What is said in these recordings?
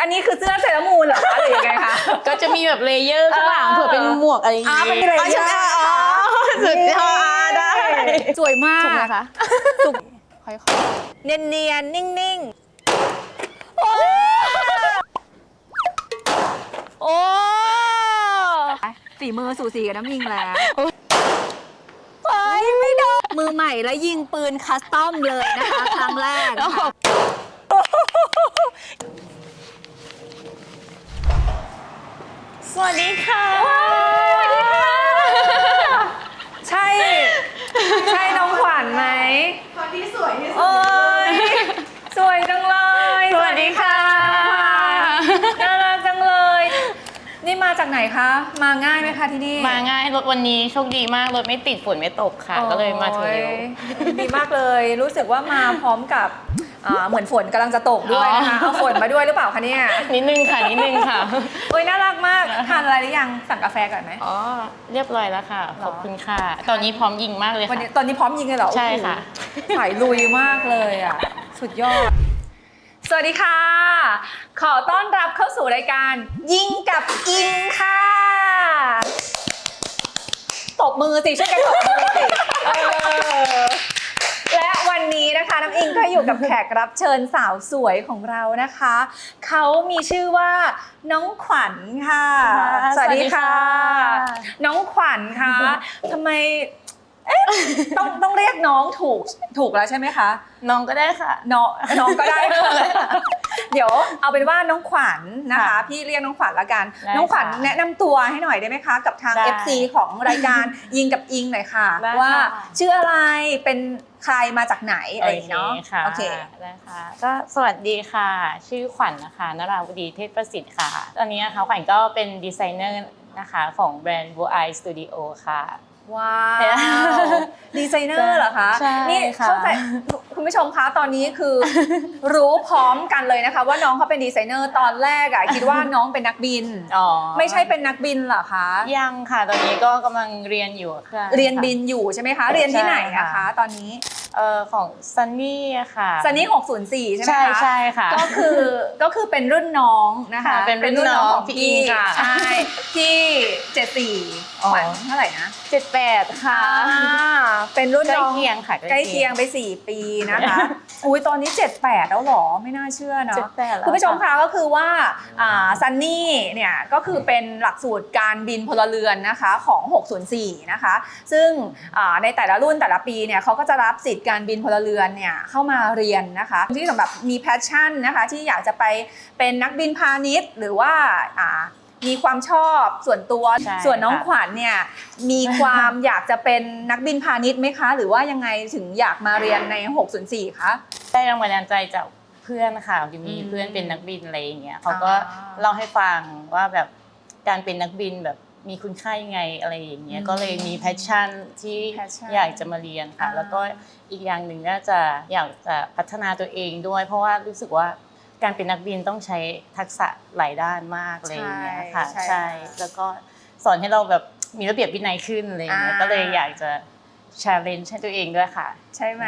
อันนี้คือเสื้อเซรามูนเหรอคะหรือยังไงคะ ก็จะมีแบบเลเยอร์ข้างหลังเออ เผื่อเป็นหมวกอะไรอย่างอ่างี้เป็นเลเยอร์ใช่อ๋อสุดยอดได้สวยมากถูกไหมคะถูกค่อยเนียนๆ นิ่งๆ โอ้โอ้ฝีมือสู่สีกับน้ำยิงแล้วเฮ้ยไม่โดนมือใหม่แล้วยิงปืนคัสตอมเลยนะคะ ครั้งแรกค่ะๆส วัสดีค่ะ ใช่ ใช่น้องขวัญไหม คนที่สวยที่สุดโอ้ยสวยจังเลย สวัสดีค่ะ น่ารักจังเลย นี่มาจากไหนคะ มาง่ายไหมคะที่นี่ มาง่ายรถวันนี้โชคดีมากรถไม่ติดฝนไม่ตกค่ะ ก็เลยมาถึงเร็ว โอ้ยดีมากเลย รู้สึกว่ามาพร้อมกับ อ่าเหมือนฝนกำลังจะตกด้วยนะคะอ๋อเอาฝนมาด้วยหรือเปล่าคะเนี่ยนิดนึงค่ะนิดนึงค่ะ โอ้ยน่ารักมากทานอะไรหรือยังสั่งกาแฟก่อนไหม อ๋อ เรียบร้อยแล้วค่ะหรอขอบคุณค่ะ ตอนนี้พร้อมยิงมากเลยวันค่ะนี้ตอนนี้พร้อมยิงเลยเหรอใช่ค่ะโอ้โหสายลุยมากเลยอะ สุดยอด สวัสดีค่ะ ขอต้อนรับเข้าสู่รายการ ยิงกับอิงค่ะตบมือสิช่วยกันตบมือสิเออและวั นนี้นะคะน้ำอิงก็อยู่กับแขกรับเชิญสาวสวยของเรานะคะ เขามีชื่อว่าน้องขวัญค่ะ ค่ะสวัสดีค่ะ สวัสดีค่ะ น้องขวัญคะทำไมเอ๊ะต้องต้องเรียกน้องถูกถูกแล้วใช่ไหมคะ น้องก็ได้ค่ะ น้องน้องก็ได้ค่ะ เดี๋ยวเอาเป็นว่าน้องขวัญนะคะค่ะพี่เรียกน้องขวัญละกัน ได้น้องขวัญค่ะแนะนำตัวให้หน่อยได้ไหมคะ กับทาง ได้ FC ของรายการยิงกับอิงหน่อยค่ะ ได้ว่าค่ะชื่ออะไรเป็นใครมาจากไหนอะไรอย่างเงี้ยเนาะค่ะโอเคได้ค่ะก็สวัสดีค่ะ ชื่อขวัญนะคะนราวดีเทพประสิทธิ์ค่ะ ตอนนี้นะคะขวัญก็เป็นดีไซเนอร์นะคะของแบรนด์ Blue Eye Studio ค่ะ ว้าเนี่ยวดีไซเนอร์เหรอคะใช่นี่ค่ะเข้าใจคุณผู้ชมคะตอนนี้คือ รู้พร้อมกันเลยนะคะ ว่าน้องเขาเป็นดีไซเนอร์ตอนแรกอะคิดว่าน้องเป็นนักบินอ๋อไม่ใช่เป็นนักบินเหรอคะยังค่ะ ตอนนี้ก็กำลังเรียนอยู่ค่ะเรียนบินอยู่ใช่ไหมคะ เรียนที่ไหนใช่อะค่ะคะ ตอนนี้ เอ่อของซันนี่ค่ะ ซันนี่604 ใช่ไหมใช่คะใช่ค่ะก็คือก็คือเป็นรุ่นน้องนะคะค่ะเป็นรุ่นน้องของพี่พี่อิงค่ะ ใช่ที่74อ๋อขวัญเท่าไหร่นะ เจ็ดแปดค่ะอ่าเป็นรุ่นใกล้น้อง เคียงค่ะใกล้เคียงไป 4 ปีนะคะ อุ้ยตอนนี้ 78 แล้วเหรอ ไม่น่าเชื่อเนาะ เจ็ดแปดแล้ว คุณผู้ชมคะก็คือว่าซันนี่เนี่ยก็คือเป็นหลักสูตรการบินพลเรือนนะคะของ 604 นะคะ ซึ่งอ่าในแต่ละรุ่นแต่ละปีเนี่ยเขาก็จะรับสิทธิ์การบินพลเรือนเนี่ยเข้ามาเรียนนะคะที่สำหรับมีแพชชั่นนะคะที่อยากจะไปเป็นนักบินพาณิชย์ หรือว่าอ่ามีความชอบส่วนตัวใช่ส่วนน้องค่ะขวัญเนี่ยมีความอยากจะเป็นนักบินพาณิชย์ไหมคะ หรือว่ายังไงถึงอยากมาเรียนใน 604 คะได้แรงบันดาลใจจากเพื่อนค่ะจะมีอืมเพื่อนเป็นนักบินอะไรอย่างเงี้ยเขาก็อ่าเล่าให้ฟังว่าแบบการเป็นนักบินแบบ มีคุณค่ายังไงอะไรอย่างเงี้ยอืมก็เลยมีแพชชั่นที่ passion อยากจะมาเรียนค่ะอ่าแล้วก็อีกอย่างหนึ่งน่าจะอยากจะพัฒนาตัวเองด้วย เพราะว่ารู้สึกว่าการเป็นนักบินต้องใช้ทักษะหลายด้านมากอะไรอย่างเงี้ยค่ะใช่ใช่แล้วก็สอนให้เราแบบมีระเบียบวินัยขึ้นอะไรอย่างเงี้ยอ่าก็เลยอยากจะ challenge ให้ตัวเองด้วยค่ะ ใช่ไหม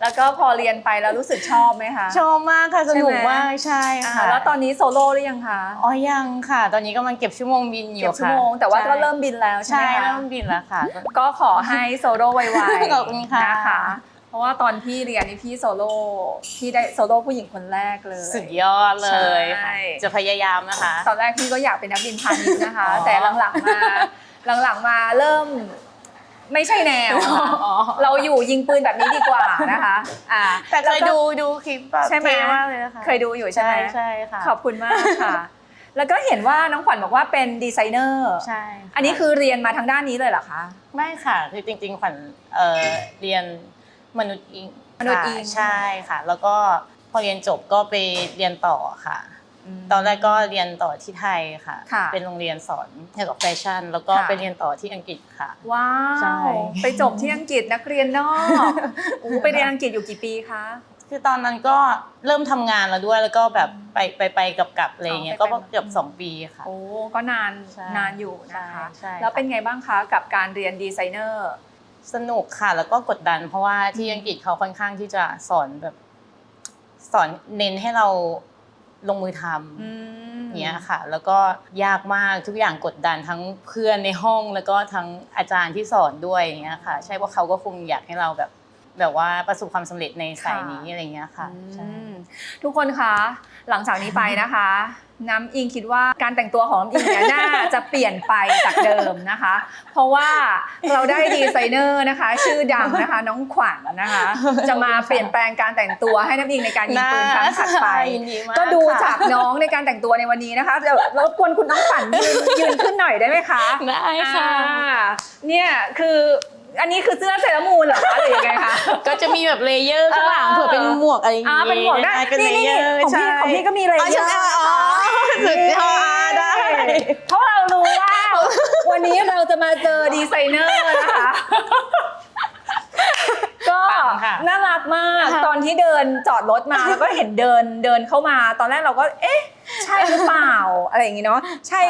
แล้วก็พอเรียนไปแล้วรู้สึกชอบไหมคะชอบมากค่ะสนุกมากใช่ค่ะแล้วตอนนี้โซโล่หรือยังคะอ๋อยังค่ะ ตอนนี้กำลังเก็บชั่วโมงบินอยู่เก็บชั่วโมงแต่ว่าก็เริ่มบินแล้วใช่ไหมคะเริ่มบินแล้วค่ะ ก็ขอให้โซโล่ไวๆขอบคุณค่ะนะคะเพราะว่าตอนพี่เรียนนี่พี่โซโล่พี่ได้โซโล่ผู้หญิงคนแรกเลย สุดยอดเลยจะพยายามนะคะ ตอนแรกพี่ก็อยากเป็นนักบินพาณิชย์นะคะ แต่หลังๆมาหลังๆมาเริ่ม ไม่ใช่แนวค่ะอ๋อเราอยู่ยิงปืนแบบนี้ดีกว่านะคะอ่าแต่เคยดูดูคลิปแบบใช่ไหมเท่มากเลยนะคะเคยดูอยู่ใช่ไหมใช่ค่ะขอบคุณมากค่ะ แล้วก็เห็นว่าน้องขวัญบอกว่าเป็นดีไซเนอร์ใช่ะอันนี้คือเรียนมาทางด้านนี้เลยเหรอคะไม่ค่ะคือจริง ๆ ขวัญเอ่อเรียนมนุษย์อิงมนุษย์อิงค่ะใช่ค่ะ แล้วก็พอเรียนจบก็ไปเรียนต่อค่ะ ตอนแรกก็เรียนต่อที่ไทยค่ะ ค่ะเป็นโรงเรียนสอนเกี่ยวกับแฟชั่น แล้วก็ค่ะ ไปเรียนต่อที่อังกฤษค่ะ ว้าใช่ วไปจบที่อังกฤษนักเรียนนอกโอ้ไปเรียนอังกฤษอยู่กี่ปีคะคือตอนนั้นก็เริ่มทำงานแล้วด้วยแล้วก็แบบไปไปไปกลับกลับๆอะไรอย่างเงี้ยอ๋ก็อไปไปเกือบสองปีค่ะ โอ้ก็นานใช่นานอยู่นะคะ ใช่ใช่ แล้วเป็นไงบ้างคะกับการเรียนดีไซเนอร์ สนุกค่ะแล้วก็กดดัน เพราะว่าที่อังกฤษเขาค่อนข้างที่จะสอนแบบ สอนเน้นให้เรา ลงมือทอืมำเนี้ยค่ะแล้วก็ยากมากทุกอย่างกดดันทั้งเพื่อนในห้องแล้วก็ทั้งอาจารย์ที่สอนด้วยอย่างเงี้ยค่ะ ใช่ว่าเขาก็คงอยากให้เราแบบแบบว่าประสบความสำเร็จในสายนี้อะไรเงี้ยค่ะใช่อืมทุกคนคะ หลังจากนี้ไปนะคะ น้ำอิงคิดว่าการแต่งตัวของน้ำอิงเนี่ยน่าจะเปลี่ยนไปจากเดิมนะคะ เพราะว่าเราได้ดีไซเนอร์นะคะ ชื่อดังนะคะน้องขวัญนะคะ จะมาเปลี่ยนแปลงการแต่งตัวให้น้ำอิงในการยิงปืนครั้งถัดไปยินดีมากก็ดูค่ะจากน้องในการแต่งตัวในวันนี้นะคะเดี๋ยวรบกวนคุณน้องขวัญยืนยืนขึ้นหน่อยได้ไหมคะได้ค่ะอ่าเนี่ยคือ อันนี้คือเสื้อเซรามูนเหรอคะหรือยังไงคะ ก็จะมีแบบเลเยอร์ข้างหลังเออเผื่อเป็นหมวกอะไรอย่างอ่างี้เป็นหมวกได้เป็นเลนี่เยนี่อร์ของพี่ใช่ของพี่ก็มีเลเยอร์อ๋อใช่ไหมอ๋อสุดยอดได้ เพราะเรารู้ว่า วันนี้เราจะมาเจอดีไซเนอร์นะคะ ก็ปังค่ะ น่ารักมากค่ะตอนที่เดินจอดรถมาแล้วก็เห็นเดินเดินเข้ามา ตอนแรกเราก็ เอ๊ะ ใช่หรือเปล่า อะไรอย่างงี้เนาะ ใช่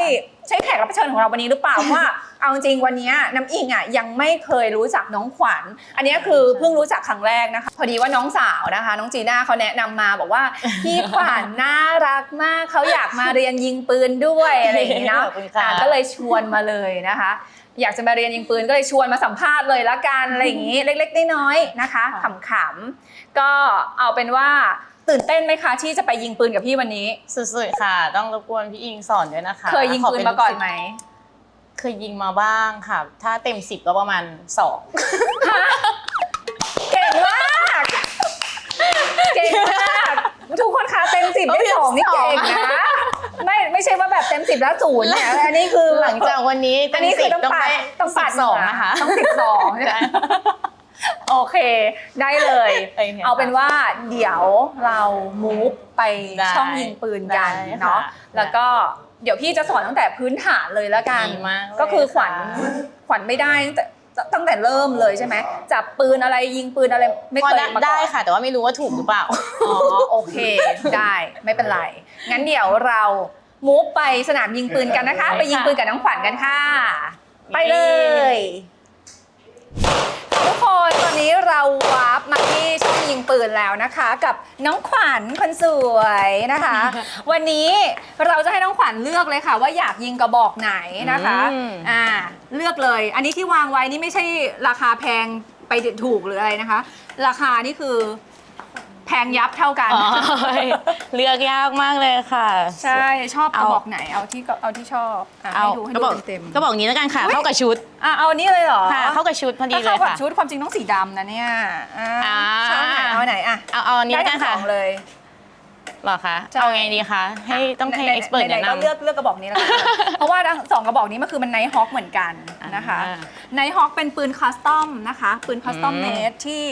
ใช่แขกรับเชิญของเราวันนี้หรือเปล่าเพราะว่า เอาจริงๆวันนี้น้ำอิงอะยังไม่เคยรู้จักน้องขวัญ อันนี้คือเพิ่งรู้จักครั้งแรกนะคะ พอดีว่าน้องสาวนะคะ น้องจีน่าเขาแนะนำมาบอกว่าพี่ขวัญน่ารักมากเขาอยากมาเรียนยิงปืนด้วยอะไรอย่างงี้เนาะขอบคุณค่ะอะก็เลยชวนมาเลยนะคะ อยากจะมาเรียนยิงปืนก็เลยชวนมาสัมภาษณ์เลยละกันอะไรอย่างนี้เล็กๆน้อยๆนะคะขำๆก็เอาเป็นว่าตื่นเต้นไหมคะที่จะไปยิงปืนกับพี่วันนี้ สุดๆค่ะ ต้องรบกวนพี่อิงสอนด้วยนะคะเคยยิงปืนมาก่อนไหมเคยยิงมาบ้างค่ะ ถ้าเต็มสิบก็ประมาณสองเก่งมากเก่งมากทุกคนคะเต็มสิบได้สองนี่เก่งนะ ไม่ไม่ใช่ว่าแบบเต็มสิบแล้วศูนย์เนี่ยอันนี้คือหลังจากวันนี้อัเต็นมนี้คืสิอบต้องต้องปัดได้ต้องปัดสองนะคะต้องสิบสองใช่โอเค ได้เลยโอเคค่ะเอาเป็นว่าเดี๋ยวเรามูฟไปได้ช่องยิงปืนกันได้ค่ะเนาะได้แล้วก็เดี๋ยวพี่จะสอนตั้งแต่พื้นฐานเลยแล้วกันดีมากเลยก็คือขวัญค่ะขวัญไม่ได้ตั้งแต่ ตั้งแต่เริ่มเลยใช่ไหมจับปืนอะไรยิงปืนอะไรไม่พอเคยได้มาก่อนได้ค่ะ แต่ว่าไม่รู้ว่าถูกหรือเปล่าอ๋อโอเค ได้ไม่เป็นไร งั้นเดี๋ยวเรามูฟไปสนามยิงปืนกันนะคะ ไปยิงปืนกับน้องขวัญกันค่ะ ไปเลยทุก คนตอนนี้เราวาร์ปมาที่ช่องยิงปืนแล้วนะคะ กับน้องขวัญคนสวยนะคะ วันนี้เราจะให้น้องขวัญเลือกเลยค่ะ ว่าอยากยิงกระบอกไหนนะคะอืม อ่าเลือกเลย อันนี้ที่วางไว้นี่ไม่ใช่ราคาแพงไปถูกหรืออะไรนะคะ ราคานี่คือ แพงยับเท่ากันอ๋อเลือกยากมากเลยค่ะ ใช่ชอบกระเอาบอกไหนเอาที่ก็เอาที่ชอบอะเอาให้ดูให้ก็ดูบอกเต็มๆก็บอกนี้แล้วกันค่ะอุ๊ยเข้ากับชุดอะเอาอันนี้เลยเหรอค่ะ เข้ากับชุดพอดีถ้าเลเข้ายกับค่ะ ชุดความจริงต้องสีดำนะเนี่ยอ่าอ่า ชอบไหนเอาไหนอะเอาเอาอันนี้แล้วกันได้ค่ะทั้งสองเลย หรอคะใช่ เอาไงดีคะให้ต้องให้ไหนเอ็กซ์เปิดไหนแนะๆก็นำเลือกเลือกกระบอกนี้แล้วกัน เพราะว่าทั้งสองกระบอกนี้มันคือมันไนท์ฮอคเหมือนกันนะคะอ่าไนท์ฮอคเป็นปืนคัสตอมนะคะ ปืนคัสตอมอืมเมดที่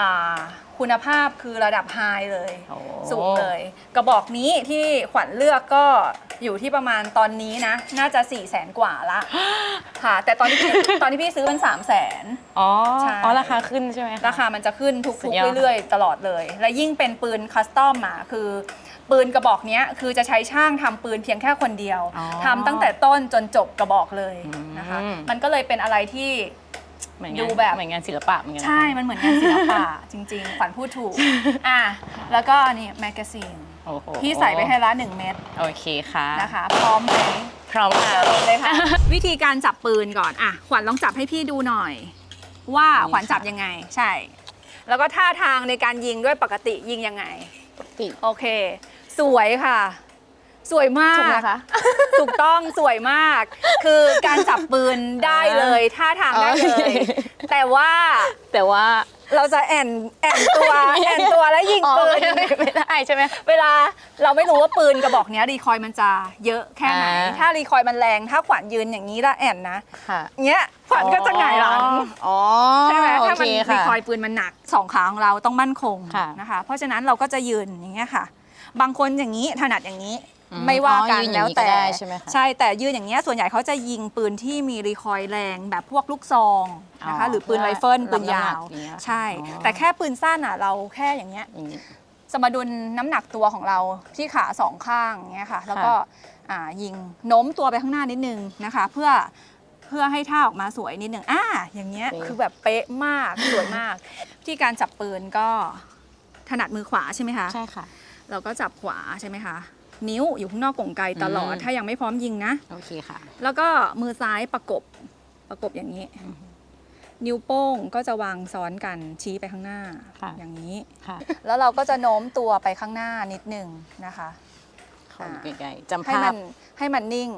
อ่า คุณภาพคือระดับไฮเลยโอ้ สูงเลย กระบอกนี้ที่ขวัญเลือกก็อยู่ที่ประมาณตอนนี้นะ น่าจะ4ี่แสนกว่าละ ค่ะ แต่ตอนที่พี่ ตอนที่พี่ซื้อมัน3ามแสน อ๋อ ใช่ อ๋อ ราคาขึ้นใช่ไหมคะราคามันจะขึ้นทุสุกดยอด ๆเรื่อยๆ ตลอดเลย และยิ่งเป็นปืนคัสตอมอะคือ ปืนกระบอกเนี้ยคือจะใช้ช่างทำปืนเพียงแค่คนเดียวอ๋อทำตั้งแต่ต้นจนจบกระบอกเลยนะคะ อืม มันก็เลยเป็นอะไรที่ เหมือนดูงานแบบ เหมือนงานศิลปะเหมือนกันใช่มันเหมือนงานศิลปะ จริง ๆ ขวัญพูดถูก อะ แล้วก็นี่แมกกาซีนโอ้โหพี่ใส่ไปให้ละหนึ่งเม็ดโอเคค่ะ นะคะ พร้อมไหมพร้อมค่ะ เริ่มเลยค่ะ วิธีการจับปืนก่อน อะ ขวัญลองจับให้พี่ดูหน่อย ว่านี่ค่ะขวัญจับยังไง ใช่ แล้วก็ท่าทางในการยิงด้วยปกติยิงยังไง ติดโอเค สวยค่ะ สวยมากถูกไหมคะ ถูกต้องสวยมาก คือการจับปืนได้เลยท่าทางได้เลยแต่ว่าแต่ว่าเราจะแอนแอนตัวแอนตัวแล้วยิงอ๋อปืน ไม่ไม่ได้ใช่ไหม เวลาเราไม่รู้ว่าปืนกระบอกเนี้ยรีคอยล์มันจะเยอะแค่ไหน อ่า ถ้ารีคอยล์มันแรง ถ้าขวัญยืนอย่างนี้แล้วแอนนะค่ะเงี้ยขวัญก็จะหงายหลังอ๋อใช่ไหมโอถ้าเคมันรีค่ะ คอยล์ปืนมันหนักสองขาของเราต้องมั่นคงค่ะ นะคะ เพราะฉะนั้นเราก็จะยืนอย่างเงี้ยค่ะ บางคนอย่างนี้ถนัดอย่างนี้อืม ไม่ว่ากันอ๋อยืนอแล้ย่าวงนี้แต่ก็ได้ใช่ไหมคะใช่แต่ยืนอย่างเงี้ยส่วนใหญ่เขาจะยิงปืนที่มีรีคอยล์แรงแบบพวกลูกซองนะคะอ๋อหรือปืนไรเฟิลเพื่ปือนรับยาวน้ำหนักอย่างเงี้ยใช่ อ๋อ แต่แค่ปืนสั้นอะเราแค่อย่างเงี้ย อย่างนี้ สมดุลน้ำหนักตัวของเราที่ขาสองข้างอย่างเงี้ยค่ะ แล้วก็อ่ายิงโน้มตัวไปข้างหน้านิดนึงนะคะ เพื่อเพื่อให้ท่าออกมาสวยนิดนึงอ่าอย่างเงี้ยเป๊ะคือแบบเป๊ะมากสวยมาก ที่การจับปืนก็ถนัดมือขวาใช่ไหมคะ ใช่ค่ะ เราก็จับขวาใช่ไหมคะ นิ้วอยู่ข้างนอกกล่องไกตลอด อืม ถ้ายังไม่พร้อมยิงนะ โอเคค่ะ แล้วก็มือซ้ายประกบประกบอย่างนี้นิ้วโป้งก็จะวางซ้อนกันชี้ไปข้างหน้าค่ะ อย่างนี้ ค่ะแล้วเราก็จะโน้มตัวไปข้างหน้านิดหนึ่งนะคะ ขอดูไกลๆจำให้ภามัพนให้มันนิ่ง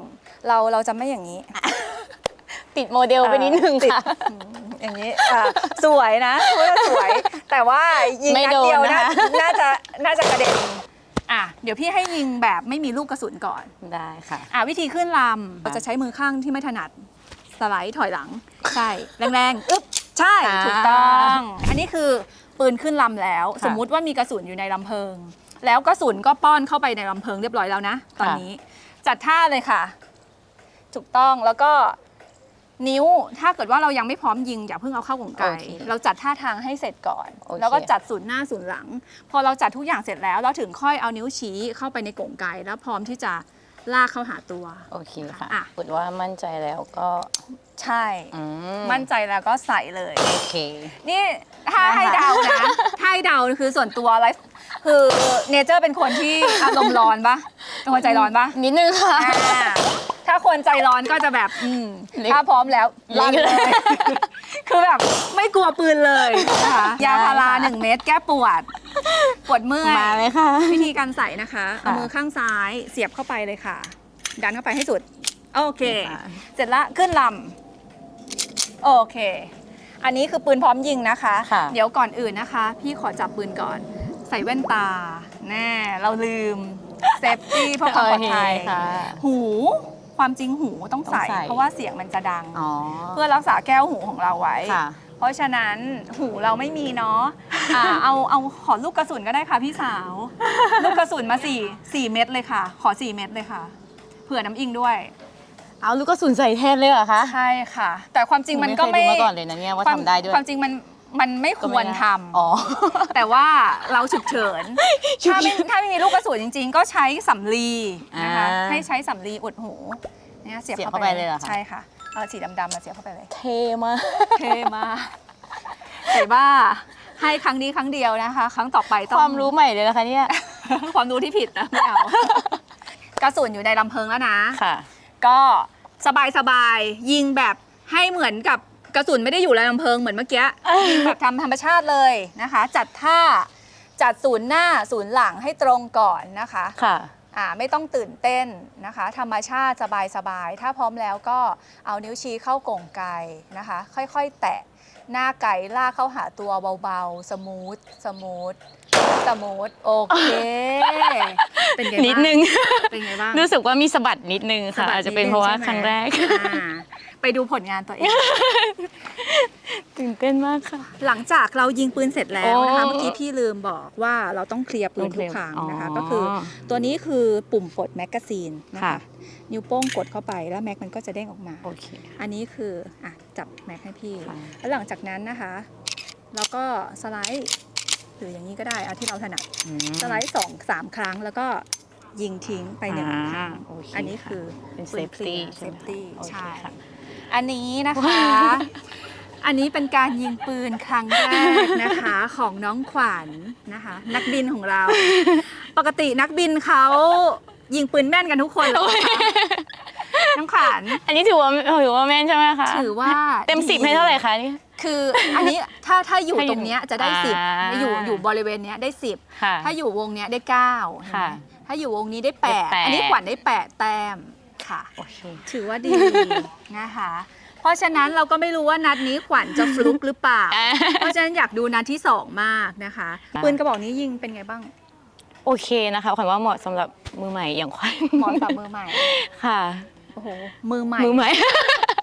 เราเราจะไม่อย่างนี้ติดโมเดลไปนิดนึงติดค่ะ อืมอย่างนี้อ่าสวยนะว่าสวย แต่ว่ายิงไม่นัดโดนเดียวน่านะคะ น่าจะน่าจะกระเด็น อะเดี๋ยวพี่ให้ยิงแบบไม่มีลูกกระสุนก่อนได้ค่ะ อะวิธีขึ้นลำเราจะใช้มือข้างที่ไม่ถนัดสไลด์ถอยหลัง ใช่ แรงๆ อึ๊บ ใช่ อ่าถูกต้อง อันนี้คือปืนขึ้นลำแล้ว ค่ะสมมุติว่ามีกระสุนอยู่ในลำเพลิง แล้วกระสุนก็ป้อนเข้าไปในลำเพลิงเรียบร้อยแล้วนะ ตอนค่ะ นี้ จัดท่าเลยค่ะ ถูกต้องแล้วก็ นิ้วถ้าเกิดว่าเรายังไม่พร้อมยิงอย่าเพิ่งเอาเข้ากล่องไก โอเคเราจัดท่าทางให้เสร็จก่อน โอเค แล้วก็จัดศูนย์หน้าศูนย์หลัง พอเราจัดทุกอย่างเสร็จแล้วเราถึงค่อยเอานิ้วชี้เข้าไปในกล่องไก แล้วพร้อมที่จะลากเข้าหาตัว โอเคค่ะอะ พูดว่ามั่นใจแล้วก็ใช่ อืมั่นใจแล้วก็ใส่เลย โอเค นี่ถ้านะคะ ให้เดานะ ถ้าให้เดาคือส่วนตัวไลฟ์คือเนเจอร์เป็นคนที่อารมณ์ร้อนปะเป็นคนใจร้อนปะนิดนึงค่ะ อ่า ถ้าคนใจร้อนก็จะแบบอืมเล็กถ้าพร้อมแล้วเล็ลั่กนเลย คือแบบไม่กลัวปืนเลยนะคะได้ยาพาราค่ะหนึ่งเม็ดแก้ปวด ปวดเมื่อยมาเลยค่ะ วิธีการใส่นะคะ เอาค่ะมือข้างซ้ายเสียบเข้าไปเลยค่ะ ดันเข้าไปให้สุด โอเคค่ะเสร็จละขึ้นลำโอเค อันนี้คือปืนพร้อมยิงนะคะค่ะเดี๋ยวก่อนอื่นนะคะ พี่ขอจับปืนก่อน ใส่แว่นตา แน่ เราลืมเซฟตี้เพื่อความปลอดภัยโอเคค่ะหู ความจริงหูต้องใส่ ต้องใส่ เพราะว่าเสียงมันจะดัง อ๋อ เพื่อรักษาแก้วหูของเราไว้ ค่ะ เพราะฉะนั้นหูเราไม่มีเนาะอ่าเอาเอาขอลูกกระสุนก็ได้ค่ะพี่สาว ลูกกระสุนมาสี่สี่เม็ดเลยค่ะ ขอสี่เม็ดเลยค่ะ เผื่อน้ำอิงด้วย เอาลูกกระสุนใส่แทนเลยเหรอคะใช่ค่ะ แต่ความจริงมันก็หไม่เคยรู้มาก่อนเลยนะเนี่ยว่าความทำได้ด้วย ความจริงมัน มันไม่คก็วไม่รได้ทอ๋อำแต่ว่าเราฉุกเฉินฉุกถ้าเฉิไม่นถ้าไม่มีลูกกระสุนจริง ๆ ก็ใช้สำลีนะคะ อ่าให้ใช้สำลีอุดหูเนี่ยเสียบเสียบเข้าเข้าไปไปเลยเหรอคะ ใช่ค่ะเอาสีดำๆมาเสียบเข้าไปเลย เท่มากเท่มากแต่ว่าให้ครั้งนี้ครั้งเดียวนะคะ ครั้งต่อไปต้อง ความรู้ใหม่เลยนะคะเนี่ย ความรู้ที่ผิดนะไม่เอา กระสุนอยู่ในลำเพลิงแล้วนะ ค่ะ ก็สบายสบายๆยิงแบบให้เหมือนกับ กระสุนไม่ได้อยู่ในลำเพลิงเหมือนเมื่อกี้ยิงแบบทำธรรมชาติเลยนะคะ จัดท่าจัดศูนย์หน้าศูนย์หลังให้ตรงก่อนนะคะค่ะอ่าไม่ต้องตื่นเต้นนะคะ ธรรมชาติสบายสบายๆถ้าพร้อมแล้วก็เอานิ้วชี้เข้ากล่องไก่นะคะ ค่อยๆ แตะหน้าไก่ลากเข้าหาตัวเบาๆ สมูทสมูทสมูทโอเค เป็นไงบ้างนิดนึง เป็นไงบ้าง รู้สึกว่ามีสะบัดนิดนึงค่ะสบัดอาจจะเป็นเพราะว่าดงครั้งแรกใช่ไหมอ่า ไปดูผลงานตัวเอง ตื่นเต้นมากค่ะ หลังจากเรายิงปืนเสร็จแล้วนะคะ โอ้เมื่อกี้พี่ลืมบอกว่าเราต้องเคลียร์ปืนทุกครั้งนะคะ อ๋อก็คือตัวนี้คือปุ่มปลดแมกกาซีนนะค่ะ คะ นิ้วโป้งกดเข้าไปแล้วแม็กมันก็จะเด้งออกมา โอเคอันนี้คืออะจับแม็กให้พี่ ค่ะ แล้วหลังจากนั้นนะคะ แล้วก็สไลด์หรืออย่างนี้ก็ได้เอาที่เราถนัดอืมสไลด์สองสามครั้งแล้วก็ยิงทิ้งไปหนึ่งอ่าครั้งโอเคอันนี้ค่ะ คือเป็นปืน safety เคลียร์ใช่ไหม safety โอเคใช่ ค่ะ อันนี้นะคะ อันนี้เป็นการยิงปืนครั้งแรกนะคะของน้องขวัญนะคะ นักบินของเรา ปกตินักบินเขายิงปืนแม่นกันทุกคนเลยนะคะน้องขวัญอันนี้ถือว่าถือว่าแม่นใช่ไหมคะถือว่าเต็มสิบให้เท่าไหร่คะนี่ คืออันนี้ถ้าถ้าอยู่ถ้าอยู่ตรงเนี้ยจะได้สิบอ่าอยู่อยู่บริเวณเนี้ยได้สิบค่ะถ้าอยู่วงเนี้ยได้เก้าค่ะเห็นไหมถ้าอยู่วงนี้ได้แปดได้แปดอันนี้ขวัญได้แปดแต้ม ค่ะ โอเค ถือว่าดี นะคะ เพราะฉะนั้นเราก็ไม่รู้ว่านัดนี้ขวัญจะฟลุกหรือเปล่าอ่าเพราะฉะนั้นอยากดูนัดที่สองมากนะคะอ่าปืนกระบอกนี้ยิงเป็นไงบ้าง โอเคนะคะขวัญว่าเหมาะสำหรับมือใหม่อย่างขวัญเหมาะกับมือใหม่ ค่ะ โอ้โห มือใหม่ มือใหม่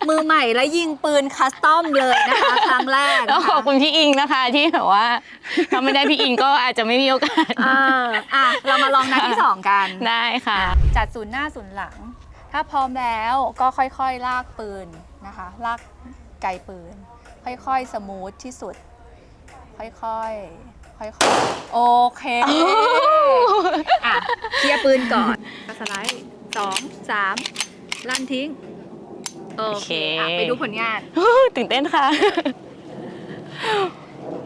มือใหม่แล้วยิงปืนคัสตอมเลยนะคะ ครั้งแรกแล้วนะขอบคะคุณพี่อิงนะคะที่แบบว่าถ้าไม่ได้พี่อิงก็อาจจะไม่มีโอกาส เอออะ เรามาลองนัดที่สองกัน ได้ค่ะ จัดศูนย์หน้าศูนย์หลัง ถ้าพร้อมแล้วก็ค่อยๆลากปืนนะคะ ลากไกปืน ค่อยๆ สมูทที่สุด ค่อยๆ ค่อยๆ โอเคอะเคลียร์ปืนก่อนก็สไลด์สองสามลั่นทิ้ง โอเคอะไปดูผลงาน ตื่นเต้นค่ะ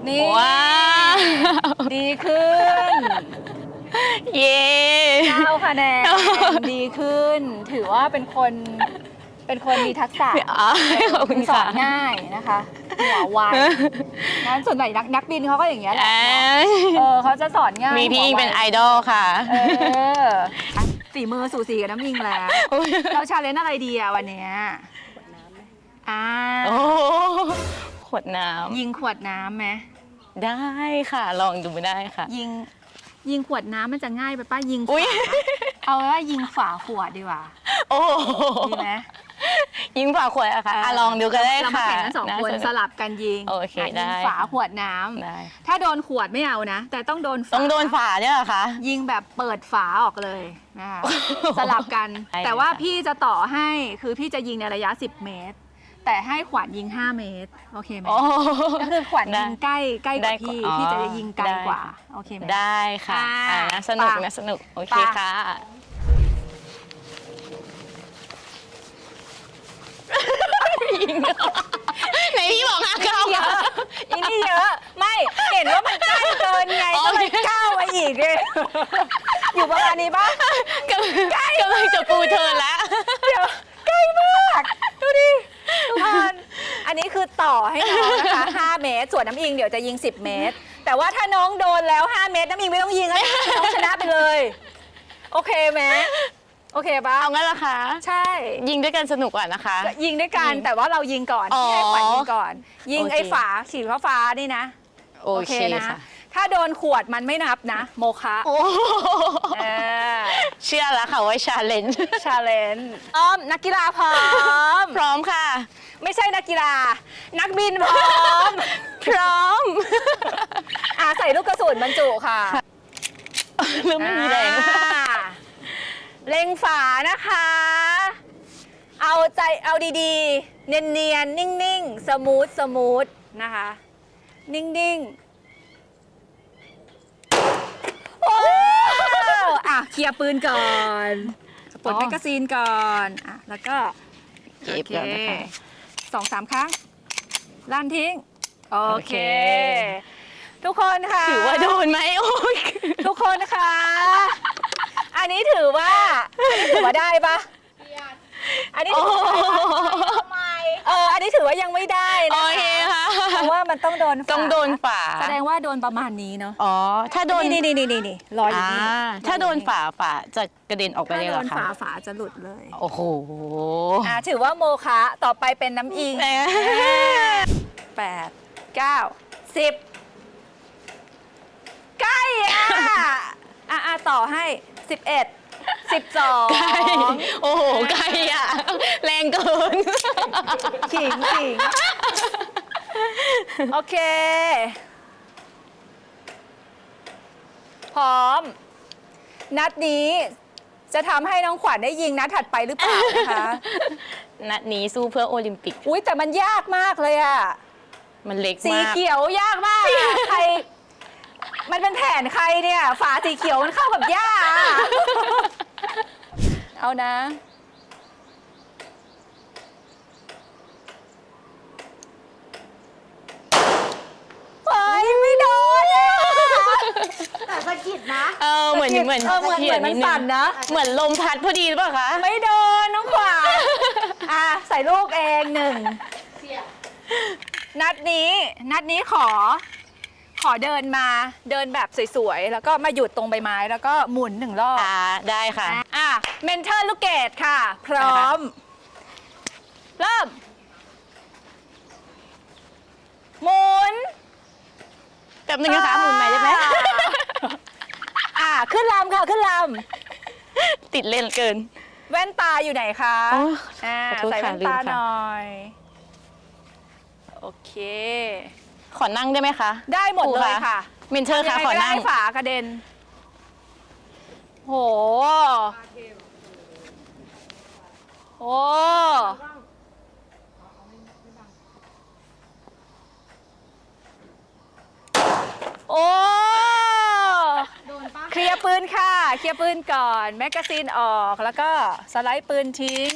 นี่ ว้าว ดีขึ้น เย้เก้าคะแนนดีขึ้น ถือว่าเป็นคนเป็นคนมีทักษะอ๋อขอบคุณสอค่ะนง่ายนะคะหัวไวนั้นส่วนใหญ่นักนักบินเขาก็อย่างเงี้ยแหละอ่าเออเขาจะสอนง่ายมีพี่อิงหัวไวเป็นไอดอลค่ะ เออฝีมือสู่สีกับน้ำยิงแล้ว เราชาเลนจ์อะไรดีอะวันเนี้ยอ่าโอ้ขวดน้ยิงขวดน้ำไหมำได้ค่ะ ลองดูได้ค่ะ ยิง ยิงขวดน้ำมันจะง่ายไปป้ายิงอุ๊ฝายเอาว่ายิงฝาขวดดีกว่าโอ้ดีไหมยิงฝาขวดอะค่ะอะลองดูก็ได้เรามาค่ะแข่งกันสองคนาสลับกันยิงโอเคะยิงได้ฝาขวดน้ำได้ถ้าโดนขวดไม่เอานะ แต่ต้องโดนฝา ต้องโดนฝาเนี่ยเหรอคะ ยิงแบบเปิดฝาออกเลยนะคะ สลับกัน ได้แต่ว่าค่ะ พี่จะต่อให้คือพี่จะยิงในระยะ 10 เมตร แต่ให้ขวานยิง 5 เมตร โอเคไหมโอ้ ก็คือขวานได้ยิงใกล้ใกล้กได้ว่าพี่อ๋อ พี่จะยิงไกลได้กว่าค่ะโอเคไหม ได้ค่ะอ่าอ่านะสนุกไปนะสนุก โอเคไป ค่ะยิงไหนพี่บอกห้าเก้าเยอะอีนี่เยอะ ไม่เห็นว่ามันใกล้เกินไงโอก็เคเลยก้าวมาอีกเลยอยู่ประมาณนี้ปะกำลังกำลังจะปูเทิร์นแล้ว เดี๋ยวใกล้มาก ดูดิ ทุกคนอันนี้คือต่อให้น้องนะคะ 5 เมตร ส่วนน้ำอิงเดี๋ยวจะยิง 10 เมตร แต่ว่าถ้าน้องโดนแล้ว 5 เมตร น้ำอิงไม่ต้องยิงแล้วน้องชนะไปเลย โอเคไหมโอเคปะเอางั้นเหรอคะ ใช่ ยิงด้วยกันสนุกกว่านะคะ ยิงด้วยกันยิงแต่ว่าเรายิงก่อนอ๋อที่ให้ขวัญยิงก่อน ยิงโอเค ไอ้ฝาสีฟ้าฟ้าๆนี่นะโอเคนะ ค่ะถ้าโดนขวดมันไม่นับนะ โมคะโอ้ เออ เชื่อแล้วค่ะว่าชาเลนจ์ชาเลนจ์อ้อมนักกีฬาพร้อม พร้อมค่ะ ไม่ใช่นักกีฬา นักบินพร้อม พร้อมอ่าใส่ลูกกระสุนบรรจุค่ะเริ่มไม่มีแรงอ่าเล็งฝานะคะ เอาใจเอาดีๆ เนียนๆ นิ่งๆ สมูทสมูทนะคะ นิ่งๆ โอ้ อะเคลียร์ปืนก่อนปลดอ๋อแมกกาซีนก่อนอะแล้วก็เก็บก่อนนะคะสองสามครั้งลั่นทิ้ง โอโอเคเค ทุกคนค่ะถือว่าโดนไหมโอ้ยทุกคนคะอันนี้ถือว่าอันนี้ถือว่าได้ปะอันนี้โอ้ถือว่าได้ปะ เอออันนี้ถือว่ายังไม่ได้โอนะเคคะค่ะเพราะว่ามันต้องโดนฝาต้องโดนฝาแสดงว่าโดนประมาณนี้เนาะอ๋อ ถ้าโดนนี่นี่นี่นี่นี่รออยู่อ่านี่ถ้าโดนฝาฝาจะกระเด็นออกไปถ้าเลยโดเหรอนคะฝาฝาจะหลุดเลยโอ้โหอ่าถือว่าโมคะต่อไปเป็นน้ำอิงแหมแปดเก้าสิบใกล้อะอะอะต่อให้สิบเอ็ด สิบสองไกลโอ้โหไกลอะ แรงเกิน ขิงขิงโอเค พร้อม นัดนี้จะทำให้น้องขวัญได้ยิงนัดถัดไปหรือเปล่านะคะ นัดนี้สู้เพื่อโอลิมปิก อุ้ยแต่มันยากมากเลยอะมันเล็กสีมากเขียวยากมากอะใคร มันเป็นแผนใครเนี่ย ฝาสีเขียวมันเข้ากับหญ้าอะ เอานะ เฮ้ยไม่โดนอะแต่สะกิดนะ เออเหมือนเหมือนเออเหมือนเหมือนมันขียสั่นนะ เหมือนลมพัดพอดีหรือเปล่าคะ ไม่โดนน้องขวานอะใส่ลูกเองหนึ่ง นัดนี้ นัดนี้ขอข อเดินมาเดินแบบสวยๆ แล้วก็มาหยุดตรงใบไม้ แล้วก็หมุนหนึ่งรอบอ่าได้ค่ะ อะเมนเทอร์ลูกเกดค่ะ พร้อม เริ่ม หมุน แป๊บนึงนะคะหมุนใหม่ได้ไหมอะขึ้นลำค่ะขึ้นลติดเล่นเกินำแว่นตาอยู่ไหนคะโอ้อ่าขอโทษใส่ค่ะแว่นตาลืมค่ะ หน่อย โอเค ขอนั่งได้ไหมคะได้หมดครูเลยค่ะเมนเทอร์ค่ะยังไงขอก็ได้นั่งฝากระเด็น โห โอ้โอ้เคลียร์ปืนค่ะ เคลียร์ปืนก่อน แมกกาซีนออก แล้วก็สไลด์ปืนทิ้ง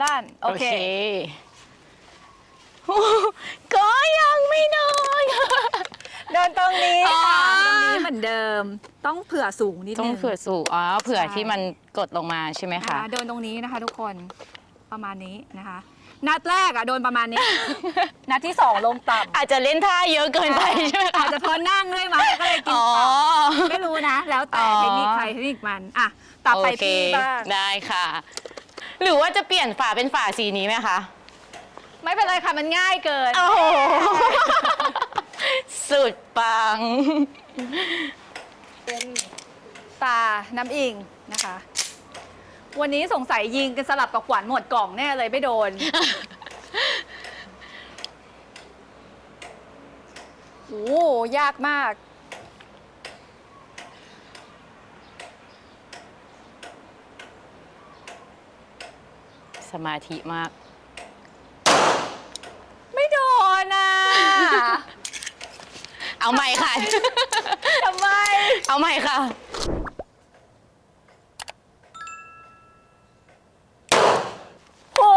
ลั่นโอโอเค เคโอ้ก็ยังไม่นอนเดินตรงนี้ค่ะอ๋อตรงนี้เหมือนเดิม ต้องเผื่อสูงนิดนึง ต้องเผื่อสูงอ๋อเผื่อใช่ ที่มันกดลงมาใช่ไหมนะคะคะเดินตรงนี้นะคะ ทุกคนประมาณนี้นะคะ นัดแรกอะโดนประมาณนี้ นัดที่สองลงต่ำอาจจะเล่นท่าเยอะเกินไปใช่ไหมคะอาจจะเพราะนั่งด้วยมั้งก็เลยกินอ๋อ ต่ำไม่รู้นะ แล้วแต่อ๋อ เทคนิคใครเทคนิคมันอะต่อไปโอเคพี่บ้างได้ค่ะ หรือว่าจะเปลี่ยนฝาเป็นฝาสีนี้ไหมคะ ไม่เป็นไรค่ะมันง่ายเกิน โอ้โห สุดปังตาน้ำอิงนะคะ วันนี้สงสัยยิงกันสลับกับขวัญหมดกล่องแน่เลยไม่โดน โอ้ยากมาก สมาธิมาก ไม่โดนอะ เอาใหม่ค่ะ ทำไม เอาใหม่ค่ะ โอ้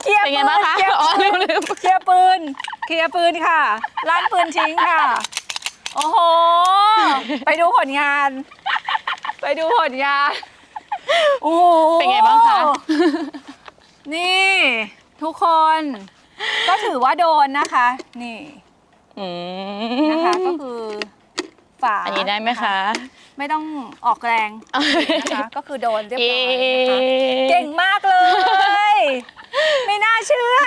เคลียร์เป็นไงปืนบ้างคะเคลียร์อ๋อปืนลืม เคลียร์ปืนเคลียร์ปืนค่ะล้านปืนทิ้งค่ะ โอ้โห ไปดูผลงาน ไปดูผลงาน โอ้โหเป็นไงบ้างคะ นี่ ทุกคน ก็ถือว่าโดนนะคะ นี่อืมนะคะก็คือฝาอันนี้ได้ไหมคะ ไม่ต้องออกแรงนะคะก็คือโดนเรียบร้อยนะคะเย้เก่งมากเลย ไม่น่าเชื่อ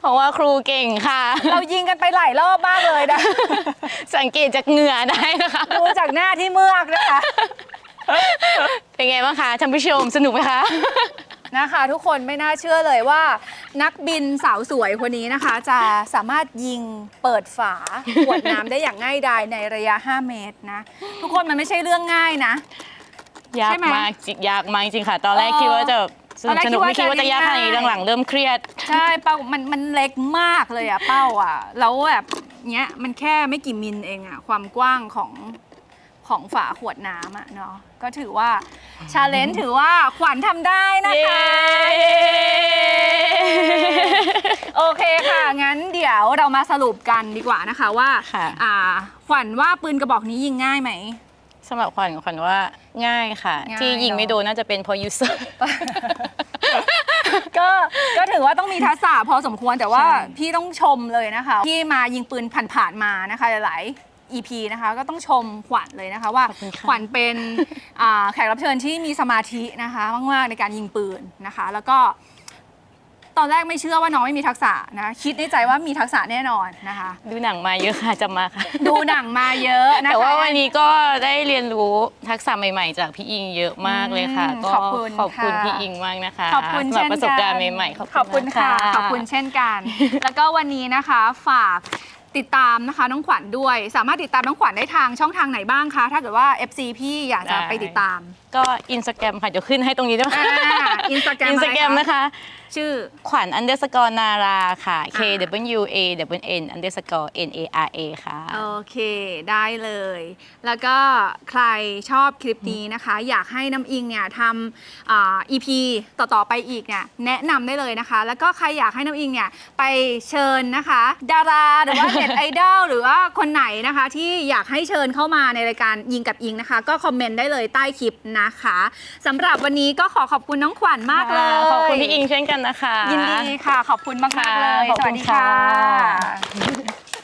เพราะว่าครูเก่งค่ะ เรายิงกันไปหลายรอบมากเลยนะ สังเกตจากเหงื่อได้นะคะดูจากหน้าที่เมือกนะคะ เป็นไงบ้างคะท่านผู้ชมสนุกไหมคะ นะคะ ทุกคนไม่น่าเชื่อเลยว่า นักบินสาวสวยคนนี้นะคะ จะสามารถยิงเปิดฝาขวดน้ำได้อย่างง่ายดายในระยะ 5 เมตรนะ ทุกคนมันไม่ใช่เรื่องง่ายนะ ยากใช่ไหมมากจริงยากมากจริงค่ะ ตอนแรกเออคิดว่าจะสตอนแรกนุกสนุกคิไม่ดคิดว่าว่าจะจะยากขนาดนี้ง่าย หลังๆเริ่มเครียด ใช่เป้ามันมันเล็กมากเลยอะเป้าอะแล้วแบบเนี้ยมันแค่ไม่กี่มิลเองอะความกว้างของ ของฝาขวดน้ำอะเนาะก็ถือว่าชาเลนจ์ถือว่าขวัญทำได้นะคะโอเคค่ะ งั้นเดี๋ยวเรามาสรุปกันดีกว่านะคะว่าค่ะ อ่า ขวัญว่าปืนกระบอกนี้ยิงง่ายไหม สำหรับขวัญขวัญว่าง่ายค่ะ ง่ายที่ยิงเนอะไม่โดนน่าจะเป็นเพราะยูเซอร์ ก็ก็ถือว่าต้องมีทักษะพอสมควรแต่ว่าใช่ พี่ต้องชมเลยนะคะ ที่มายิงปืนผ่านๆมานะคะ หลายๆ EP นะคะก็ต้องชมขวัญเลยนะคะว่าขอบคุณค่ะ ขวัญเป็นอ่าแขกรับเชิญที่มีสมาธินะคะมากๆในการยิงปืนนะคะ แล้วก็ ตอนแรกไม่เชื่อว่าน้องไม่มีทักษะนะคิดในใจว่ามีทักษะแน่นอนนะคะ ดูหนังมาเยอะค่ะจำมาค่ะ ดูหนังมาเยอะนะคะ แต่ว่าวันนี้ก็ได้เรียนรู้ทักษะใหม่ ๆ จากพี่อิงเยอะมากเลยค่ะ อืมก็ขอบคุณขอบคุณค่ะ พี่อิงมากนะคะขอบคุณสำหรัเช่บนประสบการณ์กันใหม่ๆขอบขอบคุณณค่ะนขอบคุณเช่นกัน แล้วก็วันนี้นะคะฝาก ติดตามนะคะน้องขวัญด้วย สามารถติดตามน้องขวัญได้ทางช่องทางไหนบ้างคะ ถ้าเกิดว่า FC พี่อยากจะไปติดตาม ก็อินสตาแกรมค่ะ เดี๋ยวขึ้นให้ตรงนี้ด้วยอ่า Instagram อินสตาแกรมอะไรคะ นะคะ ชื่อ ขวัญ underscore นาราค่ะ K อ่า W A W N underscore N A R A ค่ะ โอเคได้เลย แล้วก็ใครชอบคลิปนี้นะคะ อยากให้น้ำอิงเนี่ยทำอ่า EP ต่อ ๆ ไปอีกเนี่ยแนะนำได้เลยนะคะ แล้วก็ใครอยากให้น้ำอิงเนี่ยไปเชิญนะคะ ดาราหรือว่าเน็ตไอดอลหรือว่าคนไหนนะคะ ที่อยากให้เชิญเข้ามาในรายการยิงกับอิงนะคะ ก็คอมเมนต์ได้เลยใต้คลิปนะคะสำหรับวันนี้ก็ขอขอบคุณน้องขวัญมากเลย ขอบคุณพี่อิงเช่นกันนะคะ ยินดีค่ะ ขอบคุณมากๆเลยค่ะขอบสคุวัสณดีค่ะ ค่ะ